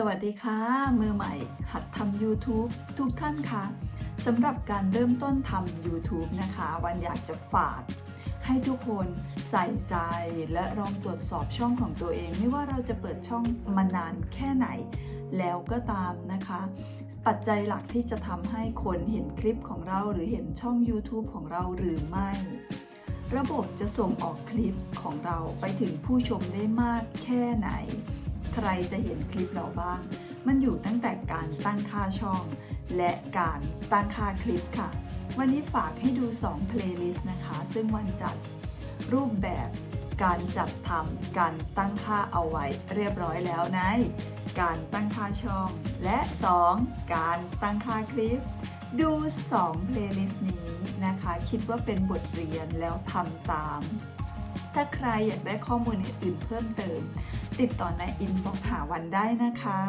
สวัสดีค่ะ มือใหม่ หัดทำ YouTube ทุกท่านคะสำหรับการเริ่มต้นทำ YouTube นะคะ วันอยากจะฝาก ให้ทุกคนใส่ใจและลองตรวจสอบช่องของตัวเอง ไม่ว่าเราจะเปิดช่องมานานแค่ไหน แล้วก็ตามนะคะ ปัจจัยหลักที่จะทำให้คนเห็นคลิปของเราหรือเห็นช่อง YouTube ของเราหรือไม่ ระบบจะส่งออกคลิปของเราไปถึงผู้ชมได้มากแค่ไหน ใครจะเห็นคลิปเราบ้าง มันอยู่ตั้งแต่การตั้งค่าช่อง และการตั้งค่าคลิปค่ะ วันนี้ฝากให้ดู 2 playlist นะคะ ซึ่งวันจัดรูปแบบการจัดทำการตั้งค่าเอาไว้เรียบร้อยแล้วในการตั้งค่าช่อง และ 2 การตั้งค่าคลิป ดู 2 playlist นี้นะคะ คิดว่าเป็นบทเรียนแล้วทำตาม ถ้าใครอยากได้ข้อมูลอื่นเพิ่มเติม ติดต่อในอินบ็อกหาวันได้นะคะ